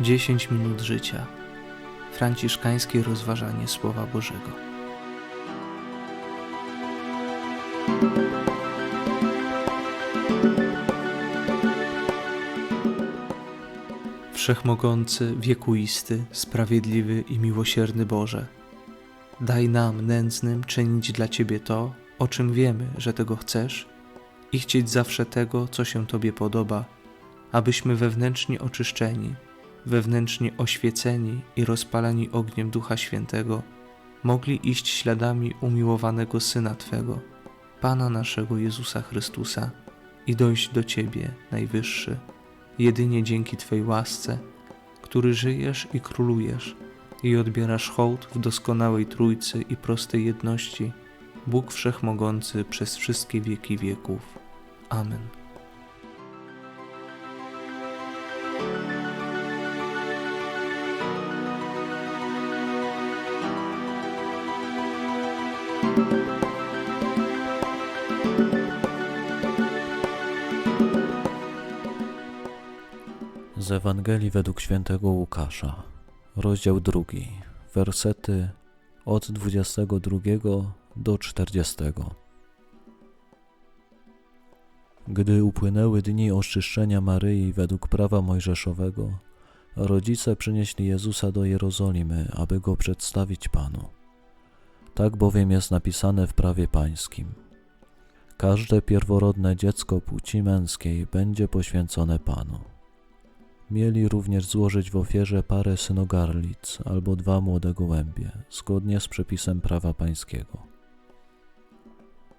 10 minut życia. Franciszkańskie rozważanie Słowa Bożego. Wszechmogący, wiekuisty, sprawiedliwy i miłosierny Boże, daj nam, nędznym, czynić dla Ciebie to, o czym wiemy, że tego chcesz, i chcieć zawsze tego, co się Tobie podoba, abyśmy wewnętrznie oczyszczeni, wewnętrznie oświeceni i rozpalani ogniem Ducha Świętego, mogli iść śladami umiłowanego Syna Twego, Pana naszego Jezusa Chrystusa, i dojść do Ciebie, Najwyższy, jedynie dzięki Twej łasce, który żyjesz i królujesz i odbierasz hołd w doskonałej Trójcy i prostej jedności, Bóg Wszechmogący przez wszystkie wieki wieków. Amen. Ewangelii według świętego Łukasza, rozdział drugi, wersety od 22 do 40. Gdy upłynęły dni oczyszczenia Maryi według prawa mojżeszowego, rodzice przynieśli Jezusa do Jerozolimy, aby go przedstawić Panu. Tak bowiem jest napisane w prawie pańskim. Każde pierworodne dziecko płci męskiej będzie poświęcone Panu. Mieli również złożyć w ofierze parę synogarlic albo dwa młode gołębie, zgodnie z przepisem prawa pańskiego.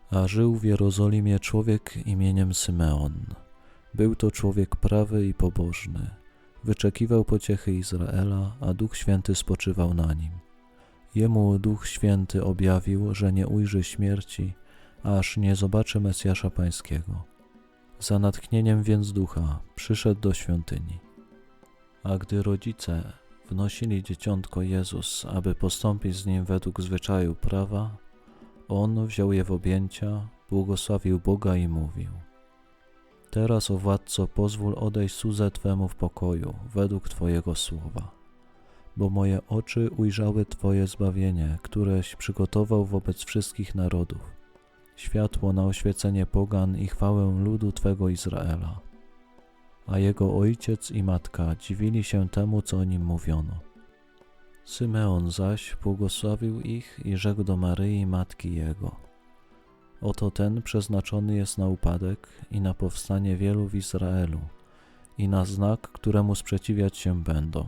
A żył w Jerozolimie człowiek imieniem Symeon. Był to człowiek prawy i pobożny. Wyczekiwał pociechy Izraela, a Duch Święty spoczywał na nim. Jemu Duch Święty objawił, że nie ujrzy śmierci, aż nie zobaczy Mesjasza Pańskiego. Za natchnieniem więc ducha przyszedł do świątyni. A gdy rodzice wnosili dzieciątko Jezus, aby postąpić z nim według zwyczaju prawa, on wziął je w objęcia, błogosławił Boga i mówił: Teraz, o władco, pozwól odejść Suzę Twemu w pokoju, według Twojego słowa. Bo moje oczy ujrzały Twoje zbawienie, któreś przygotował wobec wszystkich narodów, światło na oświecenie pogan i chwałę ludu Twego Izraela a jego ojciec i matka dziwili się temu, co o nim mówiono. Symeon zaś błogosławił ich i rzekł do Maryi, matki jego: Oto ten przeznaczony jest na upadek i na powstanie wielu w Izraelu, i na znak, któremu sprzeciwiać się będą.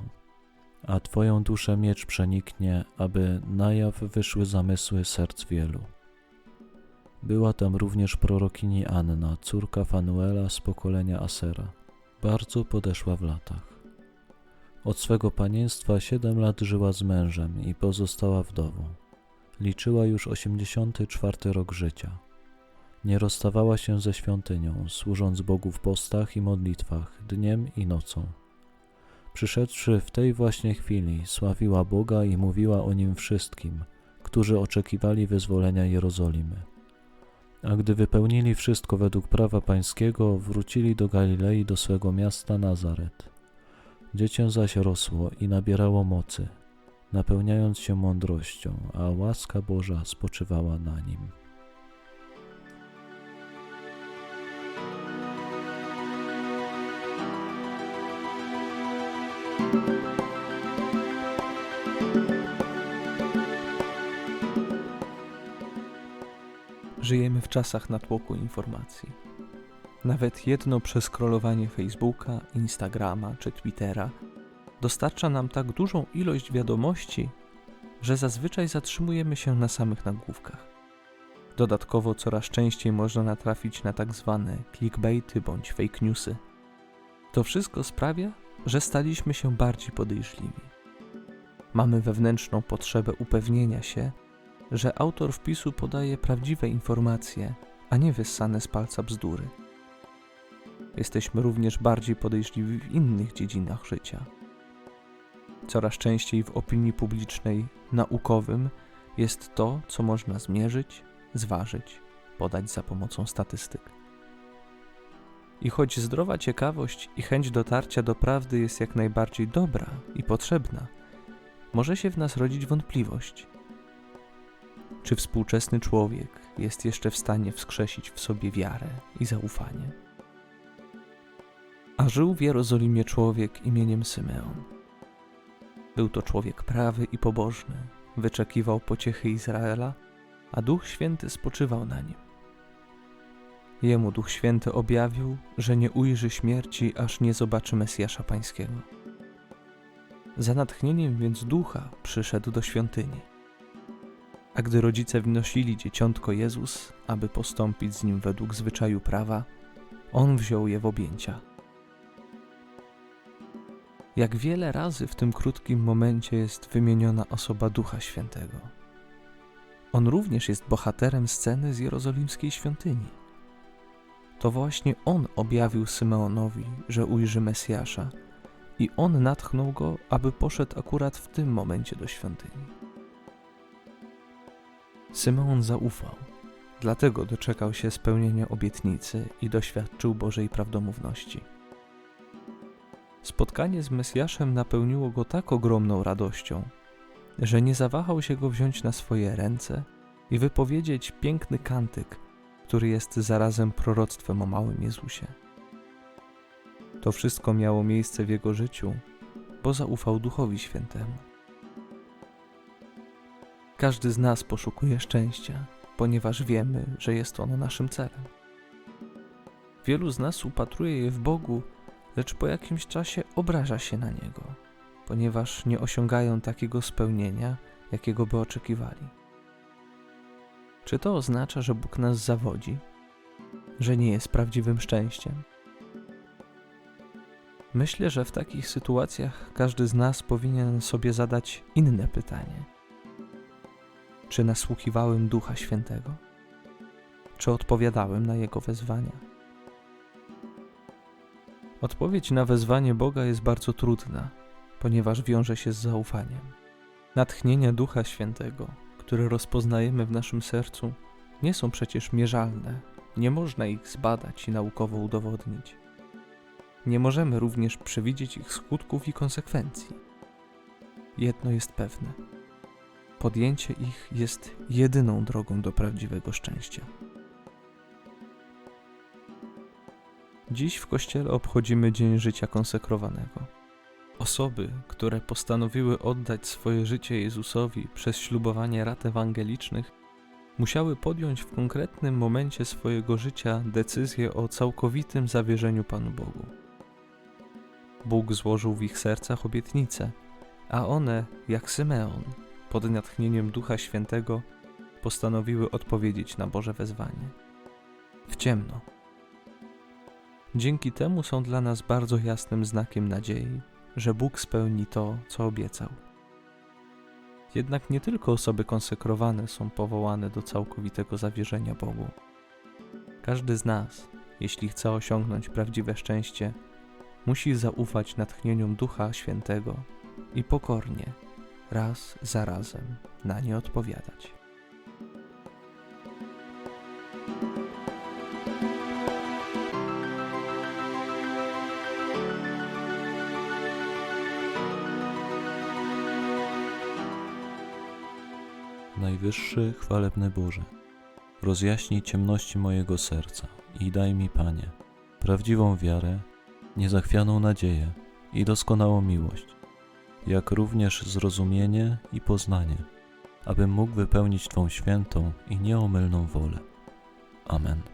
A Twoją duszę miecz przeniknie, aby na jaw wyszły zamysły serc wielu. Była tam również prorokini Anna, córka Fanuela z pokolenia Asera bardzo podeszła w latach. Od swego panienstwa siedem lat żyła z mężem i pozostała wdową. Liczyła już osiemdziesiąty czwarty rok życia. Nie rozstawała się ze świątynią, służąc Bogu w postach i modlitwach, dniem i nocą. Przyszedłszy w tej właśnie chwili, sławiła Boga i mówiła o nim wszystkim, którzy oczekiwali wyzwolenia Jerozolimy. A gdy wypełnili wszystko według prawa pańskiego, wrócili do Galilei do swego miasta Nazaret. Dziecię zaś rosło i nabierało mocy, napełniając się mądrością, a łaska Boża spoczywała na nim. Żyjemy w czasach natłoku informacji. Nawet jedno przeskrolowanie Facebooka, Instagrama czy Twittera dostarcza nam tak dużą ilość wiadomości, że zazwyczaj zatrzymujemy się na samych nagłówkach. Dodatkowo coraz częściej można natrafić na tak zwane clickbaity bądź fake newsy. To wszystko sprawia, że staliśmy się bardziej podejrzliwi. Mamy wewnętrzną potrzebę upewnienia się, że autor wpisu podaje prawdziwe informacje, a nie wyssane z palca bzdury. Jesteśmy również bardziej podejrzliwi w innych dziedzinach życia. Coraz częściej w opinii publicznej naukowym jest to, co można zmierzyć, zważyć, podać za pomocą statystyk. I choć zdrowa ciekawość i chęć dotarcia do prawdy jest jak najbardziej dobra i potrzebna, może się w nas rodzić wątpliwość. Czy współczesny człowiek jest jeszcze w stanie wskrzesić w sobie wiarę i zaufanie? A żył w Jerozolimie człowiek imieniem Symeon. Był to człowiek prawy i pobożny, wyczekiwał pociechy Izraela, a Duch Święty spoczywał na nim. Jemu Duch Święty objawił, że nie ujrzy śmierci, aż nie zobaczy Mesjasza Pańskiego. Za natchnieniem więc Ducha przyszedł do świątyni. A gdy rodzice wnosili dzieciątko Jezus, aby postąpić z nim według zwyczaju prawa, on wziął je w objęcia. Jak wiele razy w tym krótkim momencie jest wymieniona osoba Ducha Świętego. On również jest bohaterem sceny z jerozolimskiej świątyni. To właśnie on objawił Symeonowi, że ujrzy Mesjasza, i on natchnął go, aby poszedł akurat w tym momencie do świątyni. Symeon zaufał, dlatego doczekał się spełnienia obietnicy i doświadczył Bożej prawdomówności. Spotkanie z Mesjaszem napełniło go tak ogromną radością, że nie zawahał się go wziąć na swoje ręce i wypowiedzieć piękny kantyk, który jest zarazem proroctwem o małym Jezusie. To wszystko miało miejsce w jego życiu, bo zaufał Duchowi Świętemu. Każdy z nas poszukuje szczęścia, ponieważ wiemy, że jest ono naszym celem. Wielu z nas upatruje je w Bogu, lecz po jakimś czasie obraża się na niego, ponieważ nie osiągają takiego spełnienia, jakiego by oczekiwali. Czy to oznacza, że Bóg nas zawodzi, że nie jest prawdziwym szczęściem? Myślę, że w takich sytuacjach każdy z nas powinien sobie zadać inne pytanie. Czy nasłuchiwałem Ducha Świętego? Czy odpowiadałem na Jego wezwania? Odpowiedź na wezwanie Boga jest bardzo trudna, ponieważ wiąże się z zaufaniem. Natchnienia Ducha Świętego, które rozpoznajemy w naszym sercu, nie są przecież mierzalne, nie można ich zbadać i naukowo udowodnić. Nie możemy również przewidzieć ich skutków i konsekwencji. Jedno jest pewne: podjęcie ich jest jedyną drogą do prawdziwego szczęścia. Dziś w kościele obchodzimy Dzień Życia Konsekrowanego. Osoby, które postanowiły oddać swoje życie Jezusowi przez ślubowanie rat ewangelicznych, musiały podjąć w konkretnym momencie swojego życia decyzję o całkowitym zawierzeniu Panu Bogu. Bóg złożył w ich sercach obietnice, a one, jak Symeon, pod natchnieniem Ducha Świętego, postanowiły odpowiedzieć na Boże wezwanie. W ciemno. Dzięki temu są dla nas bardzo jasnym znakiem nadziei, że Bóg spełni to, co obiecał. Jednak nie tylko osoby konsekrowane są powołane do całkowitego zawierzenia Bogu. Każdy z nas, jeśli chce osiągnąć prawdziwe szczęście, musi zaufać natchnieniom Ducha Świętego i pokornie, raz za razem, na nie odpowiadać. Najwyższy, chwalebny Boże, rozjaśnij ciemności mojego serca i daj mi, Panie, prawdziwą wiarę, niezachwianą nadzieję i doskonałą miłość, jak również zrozumienie i poznanie, abym mógł wypełnić Twą świętą i nieomylną wolę. Amen.